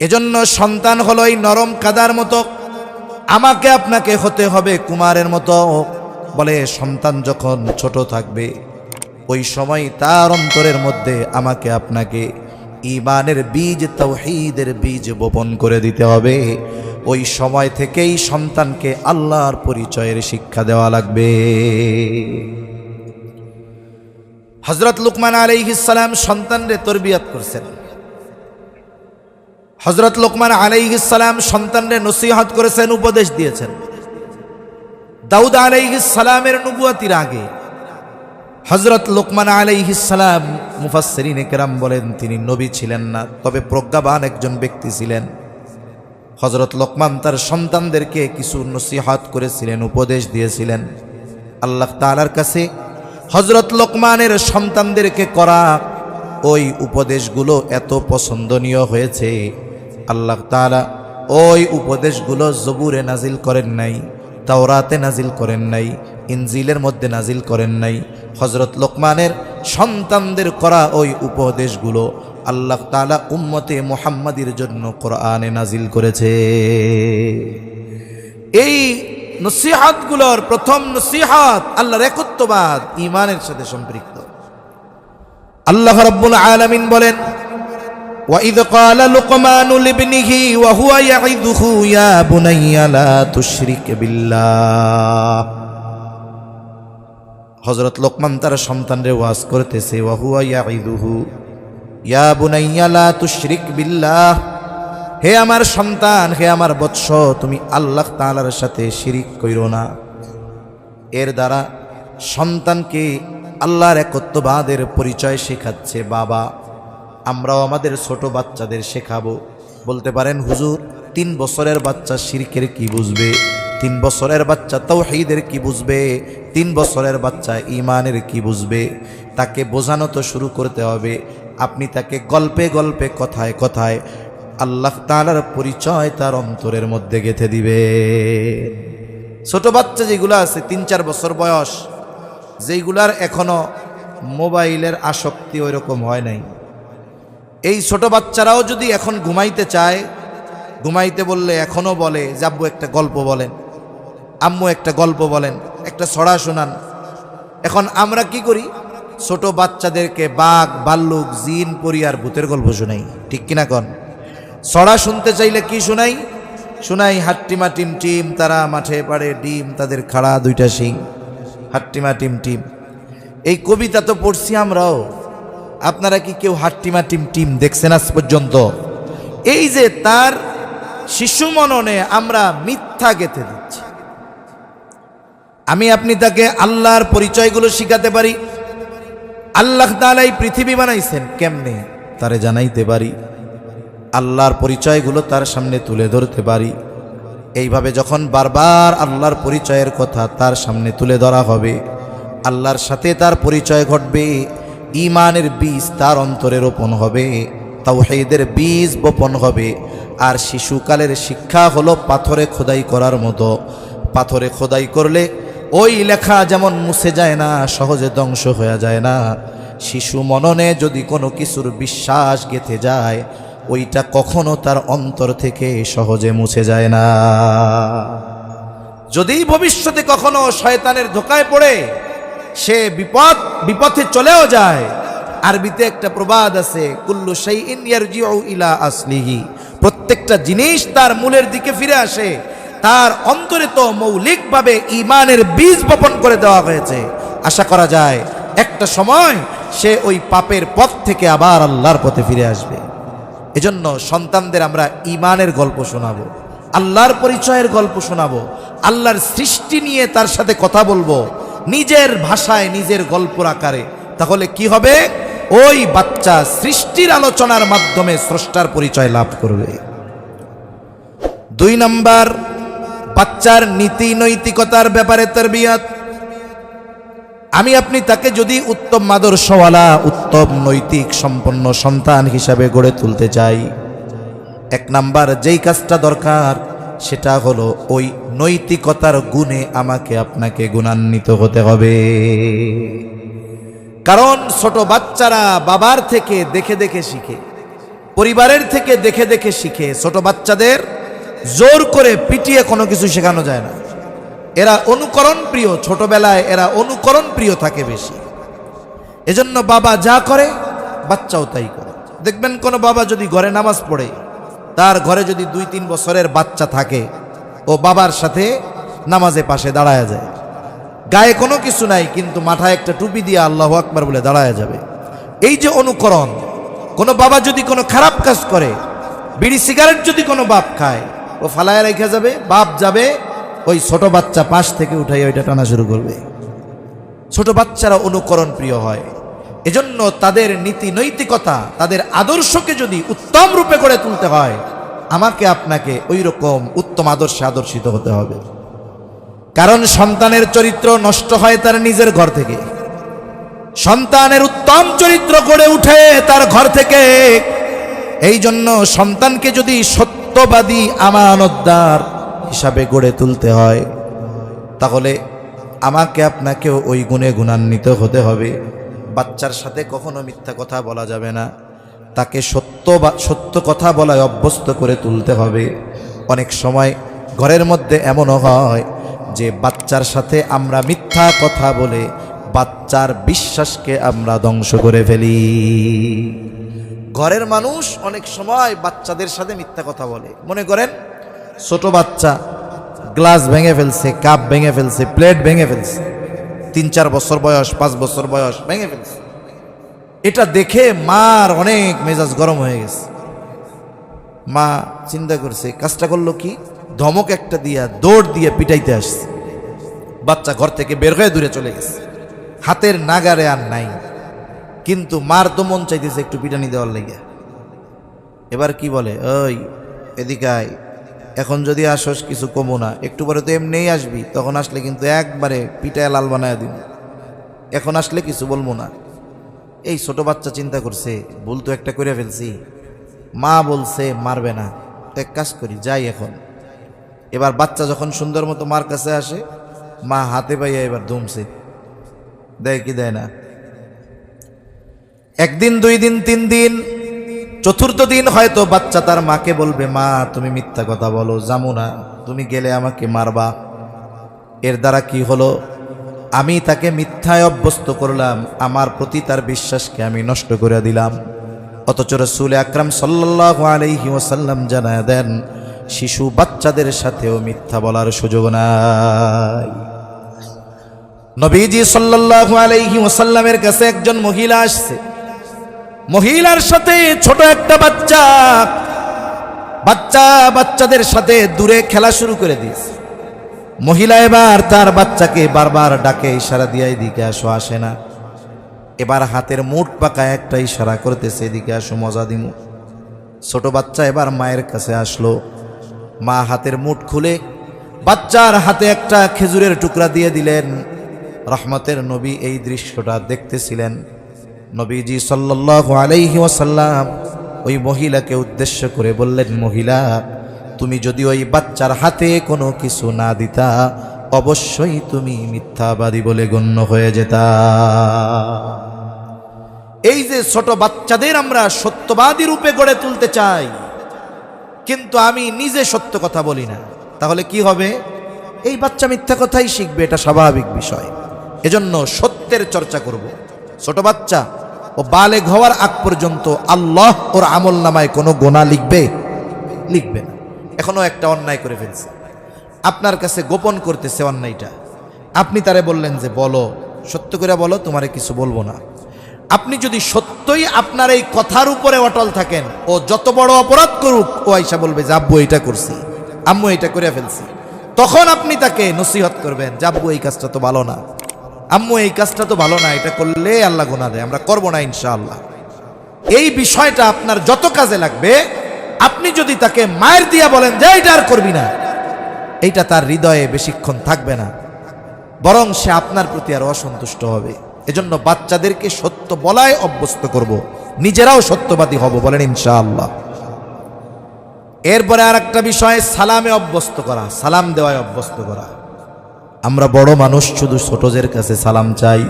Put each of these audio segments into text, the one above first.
এজন্য সন্তান হলো এই নরম কাদার মতো। আমাকে আপনাকে হতে হবে কুমারের মতো। বলে সন্তান যখন ছোট থাকবে, ওই সময় তার অন্তরের মধ্যে আমাকে আপনাকে ইমানের বীজ, তৌহিদের বীজ বপন করে দিতে হবে। ওই সময় থেকেই সন্তানকে আল্লাহর পরিচয়ের শিক্ষা দেওয়া লাগবে। হজরত লুকমান আলাইহিসালাম সন্তানরে তরবিয়াত করছেন। হজরত লোকমান আলাইহিসালাম সন্তানরে নসিহত করেছেন, উপদেশ দিয়েছেন। দাউদ আলাইহিসালামের নবুয়াতির আগে হজরত লোকমান আলাইহিসালাম মুফাসসিরিন একরাম বলেন, তিনি নবী ছিলেন না, তবে প্রজ্ঞাবান একজন ব্যক্তি ছিলেন। হজরত লোকমান তার সন্তানদেরকে কিছু নসিহত করেছিলেন, উপদেশ দিয়েছিলেন। আল্লাহ তাআলার কাছে হজরত লোকমানের সন্তানদেরকে করা ওই উপদেশগুলো এত পছন্দনীয় হয়েছে। আল্লাহ তাআলা ওই উপদেশগুলো জবুরে নাজিল করেন নাই, তাওরাতে নাজিল করেন নাই, ইনজিলের মধ্যে নাজিল করেন নাই। হজরত লোকমানের সন্তানদের করা ওই উপদেশগুলো আল্লাহ তাআলা উম্মতে মোহাম্মদের জন্য কোরআনে নাজিল করেছে। এই নসিহাতগুলোর প্রথম নসিহাত আল্লাহর একত্ববাদ ইমানের সাথে সম্পৃক্ত। আল্লাহ রাব্বুল আলামিন বলেন وَإِذْ قَالَ لُقْمَانُ لِابْنِهِ وَهُوَ يَعِظُهُ يَا بُنَيَّ لَا تُشْرِكْ بِاللَّهِ হযরত লোকমান তার সন্তানরে ওয়াজ করতেছে ওয়াহুয়া ইয়াইদুহু ইয়া বুনাইয়া লা তুশরিক বিল্লাহ হে আমার সন্তান হে আমার বৎস তুমি আল্লাহ তাআলার সাথে শিরিক কইরো না এর দ্বারা সন্তানকে আল্লাহর একত্ববাদের পরিচয় শেখাচ্ছে বাবা আমরাও আমাদের ছোট বাচ্চাদের শেখাবো। বলতে পারেন, হুজুর, তিন বছরের বাচ্চা শিরকের কি বুঝবে? তিন বছরের বাচ্চা তাও তৌহিদের কি বুঝবে? তিন বছরের বাচ্চা ইমানের কি বুঝবে? তাকে বোঝানো তো শুরু করতে হবে। আপনি তাকে গল্পে গল্পে কথায় কথায় আল্লাহ তাআলার পরিচয় তার অন্তরের মধ্যে গেঁথে দিবে। ছোট বাচ্চা যেগুলো আছে, তিন চার বছর বয়স, যেইগুলার এখনও মোবাইলের আসক্তি ওই রকম হয় নাই। এই ছোট বাচ্চারাও যদি এখন ঘুমাইতে চায়, ঘুমাইতে বললে এখনও বলে যাব্বু একটা গল্প বলেন, আম্মু একটা গল্প বলেন, একটা ছড়া শোনান। এখন আমরা কি করি? ছোট বাচ্চাদেরকে বাঘ, ভাল্লুক, জিন, পরিয়ার ভূতের গল্প শোনাই, ঠিক কিনা কন? ছড়া শুনতে চাইলে কি শোনাই? শোনাই হাট্টিমা টিম টিম, তারা মাঠে পাড়ে ডিম, তাদের খাড়া দুইটা শিং। হাট্টিমা টিম টিম। এই কবিতা তো পড়ছি আমরাও। আপনারা কি কেউ হাট্টিমা টিম টিম দেখছেন আজ পর্যন্ত? এই যে তার শিশু মননে আমরা মিথ্যা গেঁথে দিচ্ছি। আমি আপনি তাকে আল্লাহর পরিচয়গুলো শিখাতে পারি। আল্লাহ তাআলা এই পৃথিবী বানাইছেন কেমনে? তারে জানাইতে পারি। আল্লাহর পরিচয়গুলো তার সামনে তুলে ধরতে পারি। এইভাবে যখন বারবার আল্লাহর পরিচয়ের কথা তার সামনে তুলে ধরা হবে, আল্লাহর সাথে তার পরিচয় ঘটবে ইমানের বীজ তার অন্তরে রোপণ হবে, তাওহীদের বীজ বপন হবে। আর শিশুকালের শিক্ষা হলো পাথরে খোদাই করার মতো। পাথরে খোদাই করলে ওই লেখা যেমন মুছে যায় না, সহজে ধ্বংস হয়ে যায় না। শিশু মননে যদি কোনো কিছুর বিশ্বাস গেথে যায়, ওইটা কখনো তার অন্তর থেকে সহজে মুছে যায় না। যদি ভবিষ্যতে কখনো শয়তানের ধোকায় পড়ে সে বিপদ, বিপথে চলেও যায়। আরবিতে একটা প্রবাদ আছে, কুল্লু সেই ইলা আসলিহি। প্রত্যেকটা জিনিস তার মূলের দিকে ফিরে আসে। তার অন্তরে তো মৌলিকভাবে ইমানের বীজ বপন করে দেওয়া হয়েছে। আশা করা যায়, একটা সময় সে ওই পাপের পথ থেকে আবার আল্লাহর পথে ফিরে আসবে। এজন্য সন্তানদের আমরা ইমানের গল্প শোনাবো, আল্লাহর পরিচয়ের গল্প শোনাবো, আল্লাহর সৃষ্টি নিয়ে তার সাথে কথা বলব। নিজের ভাষায় নিজের গল্পর আকারে, তাহলে কি হবে? ওই বাচ্চা সৃষ্টির আলোচনার মাধ্যমে স্রষ্টার পরিচয় লাভ করবে। দুই নাম্বার, বাচ্চার নীতি নৈতিকতার ব্যাপারে তার বিয়াত আমি আপনি তাকে যদি উত্তম আদর্শওয়ালা, উত্তম নৈতিক সম্পন্ন সন্তান হিসাবে গড়ে তুলতে চাই। এক নাম্বার, যেই কাজটা দরকার সেটা হলো ওই নৈতিকতার গুণে আমাকে আপনাকে গুণান্বিত হতে হবে। কারণ ছোট বাচ্চারা বাবার থেকে দেখে দেখে শিখে, পরিবারের থেকে দেখে দেখে শিখে ছোট বাচ্চাদের জোর করে পিটিয়ে কোনো কিছু শেখানো যায় না। এরা অনুকরণ প্রিয়, ছোটবেলায় এরা অনুকরণ প্রিয় থাকে বেশি। এজন্য বাবা যা করে, বাচ্চাও তাই করে। দেখবেন কোনো বাবা যদি ঘরে নামাজ পড়ে তার ঘরে যদি দুই তিন বছরের বাচ্চা থাকে, ও বাবার সাথে নামাজে পাশে দাঁড়ায় যায়। গায়ে কোনো কিছু নাই, কিন্তু মাথায় একটা টুপি দিয়ে আল্লাহ আকবার বলে দাঁড়ায় যাবে। এই যে অনুকরণ, কোনো বাবা যদি কোনো খারাপ কাজ করে, বিড়ি সিগারেট যদি কোনো বাপ খায়, ও ফালায় রেখে যাবে, বাপ যাবে, ওই ছোট বাচ্চা পাশ থেকে উঠাই ওইটা টানা শুরু করবে। ছোট বাচ্চারা অনুকরণ প্রিয় হয়। এজন্য তাদের নীতি নৈতিকতা, তাদের আদর্শকে যদি উত্তম রূপে করে তুলতে হয়, আমাকে আপনাকে ওই রকম উত্তম আদর্শে আদর্শিত হতে হবে। কারণ সন্তানের চরিত্র নষ্ট হয় তার নিজের ঘর থেকে। সন্তানের উত্তম চরিত্র গড়ে উঠে তার ঘর থেকে। এই জন্য সন্তানকে যদি সত্যবাদী আমানতদার হিসাবে গড়ে তুলতে হয়, তাহলে আমাকে আপনাকেও ওই গুণে গুণান্বিত হতে হবে। বাচ্চার সাথে কখনো মিথ্যা কথা বলা যাবে না। তাকে সত্য বা, সত্য কথা বলায় অভ্যস্ত করে তুলতে হবে। অনেক সময় ঘরের মধ্যে এমনও হয় যে বাচ্চার সাথে আমরা মিথ্যা কথা বলে বাচ্চার বিশ্বাসকে আমরা ধ্বংস করে ফেলি। ঘরের মানুষ অনেক সময় বাচ্চাদের সাথে মিথ্যা কথা বলে। মনে করেন, ছোট বাচ্চা গ্লাস ভেঙে ফেলছে, কাপ ভেঙে ফেলছে, প্লেট ভেঙে ফেলছে। তিন চার বছর বয়স, পাঁচ বছর বয়স, ভেঙে ফেলছে। এটা দেখে মার অনেক মেজাজ গরম হয়ে গেছে। মা চিন্তা করছে, কাজটা করল কি? ধমক একটা দিয়া দৌড় দিয়ে পিটাইতে আসছে। বাচ্চা ঘর থেকে বের হয়ে দূরে চলে গেছে। হাতের নাগারে আর নাই। কিন্তু মার তো মন চাইতেছে একটু পিটানি দেওয়ার লেগে। এবার কি বলে? ওই, এদিকে আয়। এখন যদি আসস, কিছু কমো না। একটু পরে তো এমনিই আসবি, তখন আসলে কিন্তু একবারে পিটায় লাল বানায় দিব। এখন আসলে কিছু বলব না। এই ছোট বাচ্চা চিন্তা করছে, ভুল তো একটা করে ফেলছি। মা বলছে, মারবে না। তো এক কাজ করি, যাই এখন। এবার বাচ্চা যখন সুন্দর মতো মার কাছে আসে, মা হাতে পাইয়া এবার ধুমছে। দেয় কি দেয় না? একদিন, দুই দিন, তিন দিন চতুর্থ দিন হয়তো বাচ্চা তার মাকে বলবে, মা, তুমি মিথ্যা কথা বলো যামু না, তুমি গেলে আমাকে মারবা। এর দ্বারা কি হলো? আমি তাকে মিথ্যায় অভ্যস্ত করলাম, আমার প্রতি তার বিশ্বাসকে আমি নষ্ট করে দিলাম। অথচ রসুল আকরাম সাল্লাহ আলহি ওসাল্লাম জানায় দেন, শিশু বাচ্চাদের সাথেও মিথ্যা বলার সুযোগ নাই। নবীজি সাল্লাহ আলাইহি ওসাল্লামের কাছে একজন মহিলা আসছে। মহিলার সাথে ছোট একটা বাচ্চা বাচ্চা বাচ্চাদের সাথে দূরে খেলা শুরু করে দিয়েছে। মহিলা এবার তার বাচ্চাকে বারবার ডাকে, ইশারা দিয়ে এদিকে আসো, আসে না। এবার হাতের মুঠ পাকা একটা ইশারা করতেছে, এদিকে আসো, মজা দিমু। ছোট বাচ্চা এবার মায়ের কাছে আসলো। মা হাতের মুঠ খুলে বাচ্চার হাতে একটা খেজুরের টুকরা দিয়ে দিলেন। রহমতের নবী এই দৃশ্যটা দেখতেছিলেন। নবীজি সাল্লাল্লাহু আলাইহি ওয়াসাল্লাম ওই মহিলাকে উদ্দেশ্য করে বললেন, মহিলা, তুমি যদি ওই বাচ্চার হাতে কোনো কিছু না দিতা, অবশ্যই তুমি মিথ্যাবাদী বলে গণ্য হয়ে যেতা। এই যে ছোট বাচ্চাদের আমরা সত্যবাদী রূপে গড়ে তুলতে চাই, কিন্তু আমি নিজে সত্য কথা বলি না, তাহলে কি হবে? এই বাচ্চা মিথ্যা কথাই শিখবে, এটা স্বাভাবিক বিষয়। এজন্য সত্যের চর্চা করব। ছোট বাচ্চা ও বালে হওয়ার আগ পর্যন্ত আল্লাহ ওর আমল নামায় কোনো গোনা লিখবে? লিখবে না। এখনও একটা অন্যায় করে ফেলছে। আপনার কাছে গোপন করতেছে অন্যায়টা। আপনি তারে বললেন যে, বলো। সত্য করে বলো, তোমারে কিছু বলব না। আপনি যদি সত্যই আপনার এই কথার উপরে অটল থাকেন, ও যত বড় অপরাধ করুক, ও আইসা বলবে, যে আব্বু এটা করছি। আম্মু এটা করে ফেলছি। তখন আপনি তাকে নসিহত করবেন যে এই কাজটা তো ভালো না। আম্মু, এই কাজটা তো ভালো না, এটা করলে আল্লাহ গুনা দেয়, আমরা করব না ইনশাআল্লাহ। এই বিষয়টা আপনার যত কাজে লাগবে, আপনি যদি তাকে মায়ের দিয়া বলেন যে এটা আর করবি না, এইটা তার হৃদয়ে বেশিক্ষণ থাকবে না, বরং সে আপনার প্রতি আর অসন্তুষ্ট হবে। এজন্য বাচ্চাদেরকে সত্য বলায় অভ্যস্ত করব। নিজেরাও সত্যবাদী হব বলেন ইনশাআল্লাহ। এরপরে আর একটা বিষয়, সালামে অভ্যস্ত করা, সালাম দেওয়ায় অভ্যস্ত করা। আমরা বড় মানুষ, শুধু ছোটদের কাছে সালাম চাই।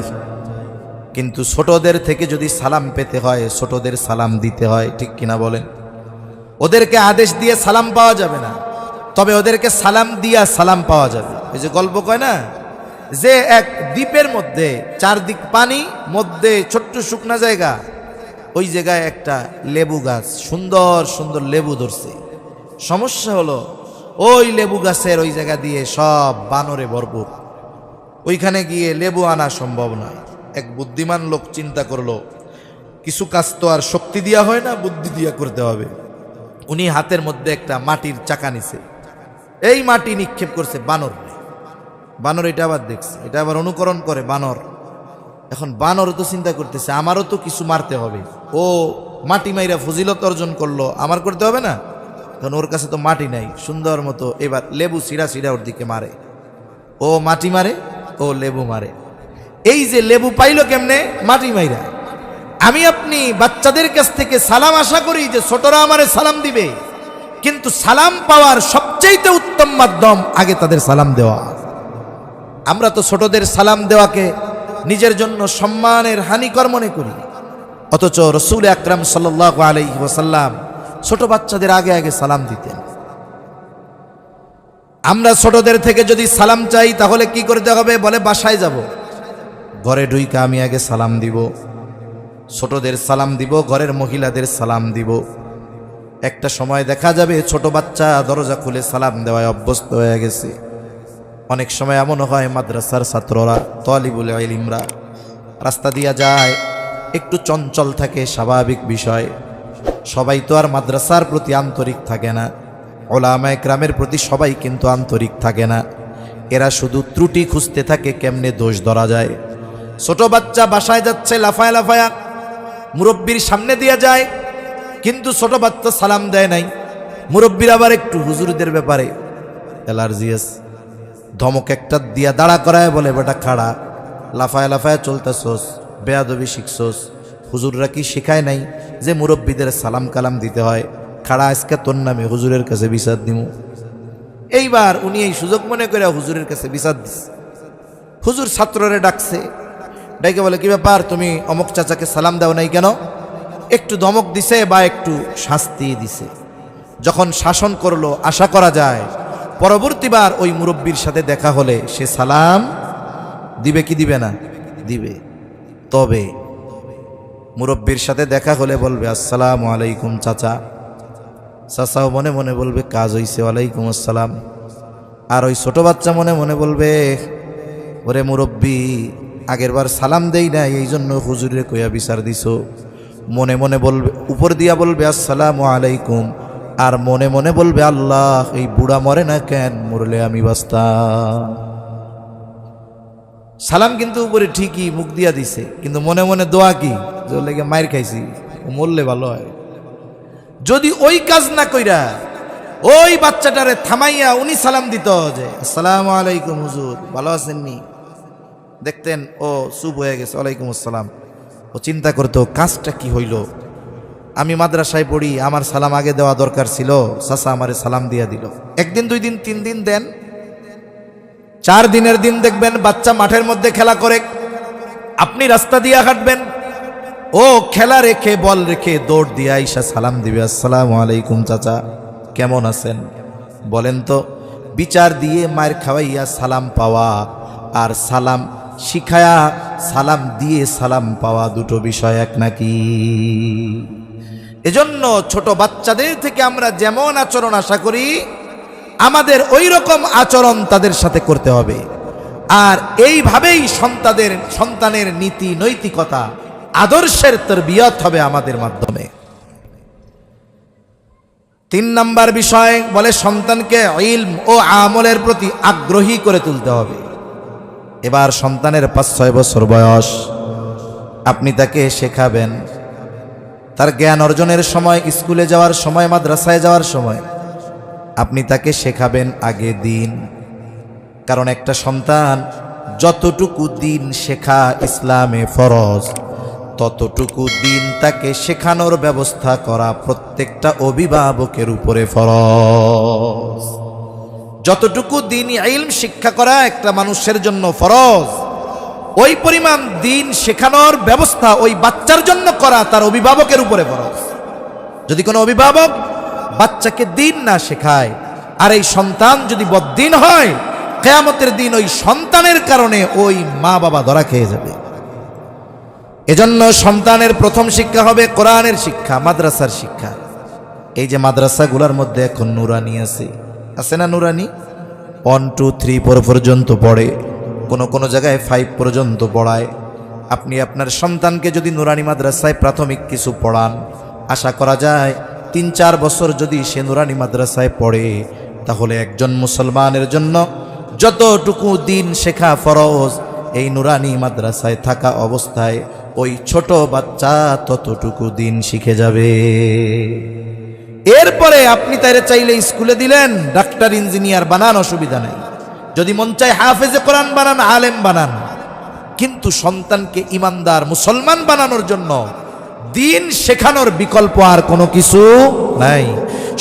কিন্তু ছোটদের থেকে যদি সালাম পেতে হয়, ছোটদের সালাম দিতে হয়, ঠিক কিনা বলেন? ওদেরকে আদেশ দিয়ে সালাম পাওয়া যাবে না। তবে ওদেরকে সালাম দিয়া সালাম পাওয়া যাবে। এই যে গল্প কয় না? যে এক দ্বীপের মধ্যে, চারদিক পানি, মধ্যে ছোট্ট শুকনা জায়গা, ওই জায়গায় একটা লেবু গাছ, সুন্দর সুন্দর লেবু ধরছে। সমস্যা হলো ওই লেবু গাছের ওই জায়গা দিয়ে সব বানরে ভরপুর। ওইখানে গিয়ে লেবু আনা সম্ভব নয় এক বুদ্ধিমান লোক চিন্তা করল, কিছু কাজ তো আর শক্তি দিয়া হয় না, বুদ্ধি দিয়া করতে হবে। উনি হাতের মধ্যে একটা মাটির চাকা নিছে। এই মাটি নিক্ষেপ করছে বানর। বানর এটা আবার দেখছে, এটা আবার অনুকরণ করে বানর। এখন বানর তো চিন্তা করতেছে, আমারও তো কিছু মারতে হবে। ও মাটি মাইরা ফজিলত অর্জন করল, আমার করতে হবে না? কারণ ওর কাছে তো মাটি নাই। সুন্দর মতো এবার লেবু সিরা সিরা ওর দিকে মারে। ও মাটি মারে, ও লেবু মারে। এই যে লেবু পাইলো কেমনে? মাটি মাইরা। আমি আপনি বাচ্চাদের কাছ থেকে সালাম আশা করি যে ছোটরা আমারে সালাম দিবে। কিন্তু সালাম পাওয়ার সবচেয়ে উত্তম মাধ্যম আগে তাদের সালাম দেওয়া। আমরা তো ছোটদের সালাম দেওয়াকে নিজের জন্য সম্মানের হানিকর মনে করি। অথচ রসুল আকরাম সাল্লাহ আলাই ওসাল্লাম ছোট বাচ্চাদের আগে আগে সালাম দিতেন। আমরা ছোটদের থেকে যদি সালাম চাই, তাহলে কি করতে হবে? বলে, বাসায় যাব। ঘরে ঢুইকা আমি আগে সালাম দিব। ছোটদের সালাম দিব, ঘরের মহিলাদের সালাম দিব। একটা সময় দেখা যাবে, ছোট বাচ্চা দরজা খুলে সালাম দেওয়ায় অভ্যস্ত হয়ে গেছে। অনেক সময় এমন হয়, মাদ্রাসার ছাত্ররা, তলিবুল ইলিমরা, রাস্তা দিয়া যায়, একটু চঞ্চল থাকে, স্বাভাবিক বিষয়। সবাই তো আর মাদ্রাসার প্রতি আন্তরিক থাকে না। ওলামায় গ্রামের প্রতি সবাই কিন্তু আন্তরিক থাকে না। এরা শুধু ত্রুটি খুঁজতে থাকে কেমনে দোষ ধরা যায়। ছোট বাচ্চা বাসায় যাচ্ছে, লাফায় লাফায়া মুরব্বীর সামনে দিয়া যায়, কিন্তু ছোট বাচ্চা সালাম দেয় নাই। মুরব্বীর আবার একটু হুজুরদের ব্যাপারে অ্যালার্জিয়াস। ধমক একটা দিয়া দাঁড়া করায় বলে, বেটা খাড়া, লাফায় লাফায় চলতেছোস, বেয়াদবি শিখছোস। হুজুররা কি শেখায় নাই? যে মুরব্বীদের সালাম কালাম দিতে হয়, খাড়া আজকে তোর নামে হুজুরের কাছে বিচার দিমু। এইবার উনি এই সুযোগ মনে করে হুজুরের কাছে বিচার দিস হুজুর ছাত্ররে ডাকছে, ডাইকে বলে, কি ব্যাপার? তুমি অমক চাচাকে সালাম দাও নাই কেন? একটু দমক দিছে বা একটু শাস্তি দিছে। যখন শাসন করল, আশা করা যায়, পরবর্তীবার ওই মুরব্বীর সাথে দেখা হলে সে সালাম দিবে কি দিবে না? দিবে। তবে মুরব্বীর সাথে দেখা হলে বলবে, আসসালামু আলাইকুম চাচা। চাচাও মনে মনে বলবে, কাজ হইছে, ওয়ালাইকুম আসসালাম। আর ওই ছোট বাচ্চা মনে মনে বলবে, ওরে মুরব্বী আগেরবার সালাম দেই না এই জন্য হুজুরে কইয়া বিচার দিছ। মনে মনে বলবে, উপর দিয়া বলবে, আসসালামু আলাইকুম। আর মনে মনে বলবে, আল্লাহ, এই বুড়া মরে না কেন, মরলে আমি বাস্তাম সালাম কিন্তু উপরে ঠিকই মুখ দিয়া দিছে, কিন্তু মনে মনে দোয়া কি? ওর লেগে মায়ের খাইছি মরলে ভালো হয়। যদি ওই কাজ না কইরা, ওই বাচ্চাটারে থামাইয়া উনি সালাম দিত যে, আসসালামু আলাইকুম হুজুর, ভালো আছেননি দেখতেন, ও চুপ হয়ে গেছে, ওয়ালাইকুম আসসালাম। ও চিন্তা করতো, কাজটা কি হইল? আমি মাদ্রাসায় পড়ি, আমার সালাম আগে দেওয়া দরকার ছিল সাসা আমারে সালাম দিয়া দিল। একদিন, দুই দিন, তিন দিন দেন চার দিনের দিন দেখবেন বাচ্চা মাঠের মধ্যে খেলা করে। আপনি রাস্তা দিয়ে হাঁটবেন। ও খেলা রেখে, বল রেখে দৌড় দিয়ে আইসা সালাম দিবে, আসসালামু আলাইকুম চাচা, কেমন আছেন? বলেন তো, বিচার দিয়ে মায়ের খাওয়াইয়া সালাম পাওয়া আর সালাম শিখায়া সালাম দিয়ে সালাম পাওয়া দুটো বিষয় এক নাকি? এজন্য ছোট বাচ্চাদের থেকে আমরা যেমন আচরণ আশা করি আমাদের ওই রকম আচরণ তাদের সাথে করতে হবে। আর এইভাবেই সন্তাদের, সন্তানের নীতি, নৈতিকতা, আদর্শের তরবিয়ত হবে আমাদের মাধ্যমে। তিন নাম্বার বিষয় বলে সন্তানকে ইলম ও আমলের প্রতি আগ্রহী করে তুলতে হবে। এবার সন্তানের পাঁচ, ছয় বছর বয়স। আপনি তাকে শেখাবেন। তার জ্ঞান অর্জনের সময়, স্কুলে যাওয়ার সময়, মাদ্রাসায় যাওয়ার সময়। আপনি তাকে শেখাবেন আগে দিন। কারণ একটা সন্তান যতটুকু দিন শেখা ইসলামে ফরজ, ততটুকু দিন তাকে শেখানোর ব্যবস্থা করা প্রত্যেকটা অভিভাবকের উপরে ফরজ। যতটুকু দিন ইলম শিক্ষা করা একটা মানুষের জন্য ফরজ, ওই পরিমাণ দিন শেখানোর ব্যবস্থা ওই বাচ্চার জন্য করা তার অভিভাবকের উপরে ফরজ। যদি কোনো অভিভাবক বাচ্চাকে দিন না শেখায়। আর এই সন্তান যদি বদ্দিন হয়, কেয়ামতের দিন ওই সন্তানের কারণে ওই মা বাবা ধরা খেয়ে যাবে। এজন্য সন্তানের প্রথম শিক্ষা হবে কোরআনের শিক্ষা, মাদ্রাসার শিক্ষা। এই যে মাদ্রাসাগুলোর মধ্যে এখন নুরানি আছে। আছে না নুরানি? ওয়ান টু থ্রি ফোর পর্যন্ত পড়ে। কোনো কোনো জায়গায় ফাইভ পর্যন্ত পড়ায়। আপনি আপনার সন্তানকে যদি নুরানি মাদ্রাসায় প্রাথমিক কিছু পড়ান, আশা করা যায় তিন চার বছর যদি সে নুরানি মাদ্রাসায় পড়ে, তাহলে একজন মুসলমানের জন্য যতটুকু দিন শেখা ফরজ, এই নুরানি মাদ্রাসায় থাকা অবস্থায় ওই ছোট বাচ্চা ততটুকু দিন শিখে যাবে। এরপরে আপনি তাইরে চাইলে স্কুলে দিলেন, ডাক্তার, ইঞ্জিনিয়ার বানান, অসুবিধা নেই। যদি মন চায় হাফেজে কোরআন বানান, আলেম বানান। কিন্তু সন্তানকে ইমানদার মুসলমান বানানোর জন্য দিন শেখানোর বিকল্প আর কোনো কিছু নাই।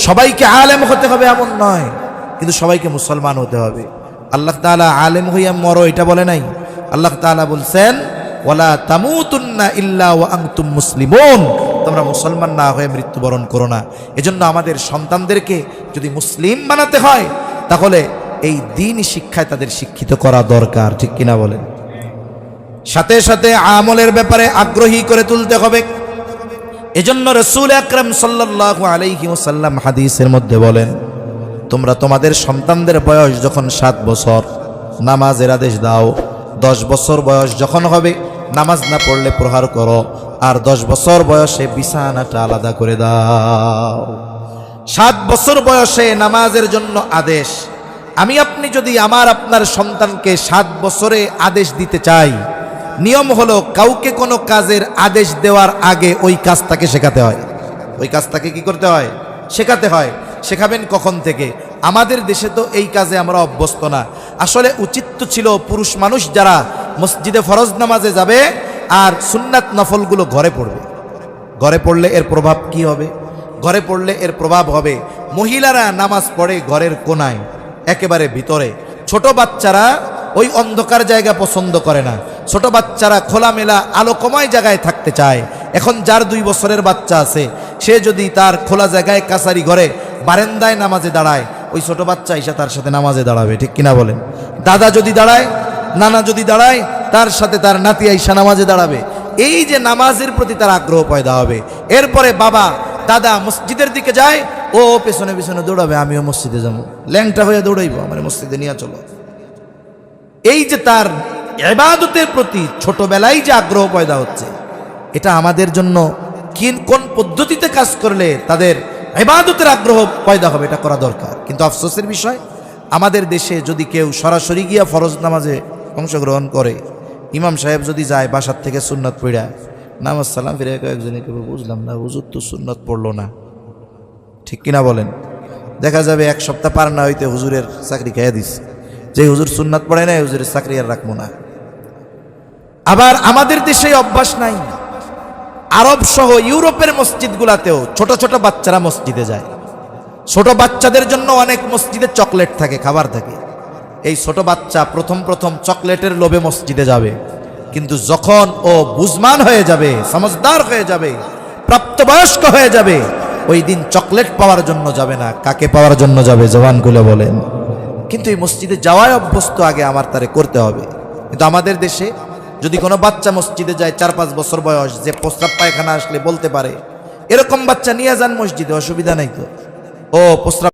সবাইকে আলেম হতে হবে এমন নয়, কিন্তু সবাইকে মুসলমান হতে হবে। আল্লাহ তাআলা আলেম হইয়া মরো, এটা বলে নাই। আল্লাহ তাআলা বলছেন ওলা তামুতুন্না ইল্লা ওয়া আনতুম মুসলিমুন। তোমরা মুসলমান না হয়ে মৃত্যুবরণ করো না। এজন্য আমাদের সন্তানদেরকে যদি মুসলিম বানাতে হয়, তাহলে এই দিন শিক্ষায় তাদের শিক্ষিত করা দরকার, ঠিক কিনা বলেন? সাথে সাথে আমলের ব্যাপারে আগ্রহী করে তুলতে হবে। এজন্য রসুল আকরাম সাল্লাল্লাহু আলাইহি ওয়াসাল্লাম হাদিসের মধ্যে বলেন, তোমরা তোমাদের সন্তানদের বয়স যখন সাত বছর, নামাজের আদেশ দাও। দশ বছর বয়স যখন হবে, নামাজ না পড়লে প্রহার করো। আর দশ বছর বয়সে বিছানাটা আলাদা করে দাও। সাত বছর বয়সে নামাজের জন্য আদেশ। আমি আপনি যদি আমার আপনার সন্তানকে সাত বছরে আদেশ দিতে চাই নিয়ম হলো কাউকে কোনো কাজের আদেশ দেওয়ার আগে ওই কাজ তাকে শেখাতে হয়। ওই কাজ তাকে কি করতে হয়? শেখাতে হয়। শেখাবেন কখন থেকে? আমাদের দেশে তো এই কাজে আমরা অভ্যস্ত না। আসলে উচিত তো ছিল পুরুষ মানুষ যারা মসজিদে ফরজ নামাজে যাবে আর সুন্নাত নফলগুলো ঘরে পড়বে। ঘরে পড়লে এর প্রভাব কি হবে? ঘরে পড়লে এর প্রভাব হবে। মহিলারা নামাজ পড়ে ঘরের কোনায়, একেবারে ভিতরে। ছোট বাচ্চারা ওই অন্ধকার জায়গা পছন্দ করে না। ছোট বাচ্চারা খোলামেলা আলোকময় জায়গায় থাকতে চায়। এখন যার দুই বছরের বাচ্চা আছে, সে যদি তার খোলা জায়গায় কাছারি ঘরে বারেন্দায় নামাজে দাঁড়ায়, ওই ছোট বাচ্চা এসে তার সাথে নামাজে দাঁড়াবে, ঠিক কিনা বলেন? দাদা যদি দাঁড়ায়, নানা যদি দাঁড়ায়, তার সাথে তার নাতি আইসা নামাজে দাঁড়াবে। এই যে নামাজের প্রতি তার আগ্রহ পয়দা হবে। এরপরে বাবা, দাদা মসজিদের দিকে যায়, ও পেছনে পেছনে দৌড়াবে, আমিও মসজিদে যাব। ল্যাংটা হয়ে দৌড়াইবো, আমার মসজিদে নিয়ে চলো। এই যে তার এবাদতের প্রতি ছোটবেলায় যে আগ্রহ পয়দা হচ্ছে, এটা আমাদের জন্য কিন কোন পদ্ধতিতে কাজ করলে তাদের এবাদতের আগ্রহ পয়দা হবে, এটা করা দরকার। কিন্তু আফসোসের বিষয়, আমাদের দেশে যদি কেউ সরাসরি গিয়া ফরজ নামাজে অংশগ্রহণ করে, ইমাম সাহেব যদি যায় বাসার থেকে সুন্নত পড়া নামাজ সালাম ফিরে কয়েকজনে কেউ বুঝলাম না, হুজুর তো সুন্নত পড়ল না। ঠিক কিনা বলেন? দেখা যাবে এক সপ্তাহ পার না হইতে হুজুরের চাকরি খেয়ে দিস যে হুজুর সুন্নাত পড়ে না হুজুরের চাকরি আর রাখব না। আবার আমাদের দেশে অভ্যাস নাই। আরব সহ ইউরোপের মসজিদগুলাতেও ছোট ছোট বাচ্চারা মসজিদে যায়। ছোট বাচ্চাদের জন্য অনেক মসজিদে চকলেট থাকে, খাবার থাকে। এই ছোট বাচ্চা প্রথম প্রথম চকলেটের লোভে মসজিদে যাবে। কিন্তু যখন ও বুঝমান হয়ে যাবে সমজদার হয়ে যাবে, প্রাপ্তবয়স্ক হয়ে যাবে, ওই দিন চকলেট পাওয়ার জন্য যাবে না, কাকে পাওয়ার জন্য যাবে জবান খুলে বলেন। কিন্তু এই মসজিদে যাওয়াই অভ্যস্ত আগে আমার তারে করতে হবে। কিন্তু আমাদের দেশে যদি কোনো বাচ্চা মসজিদে যায় চার পাঁচ বছর বয়স, যে প্রস্রাব পায়খানা আসলে বলতে পারে, এরকম বাচ্চা নিয়ে যান মসজিদে, অসুবিধা নাই তো। ও প্রস্রাব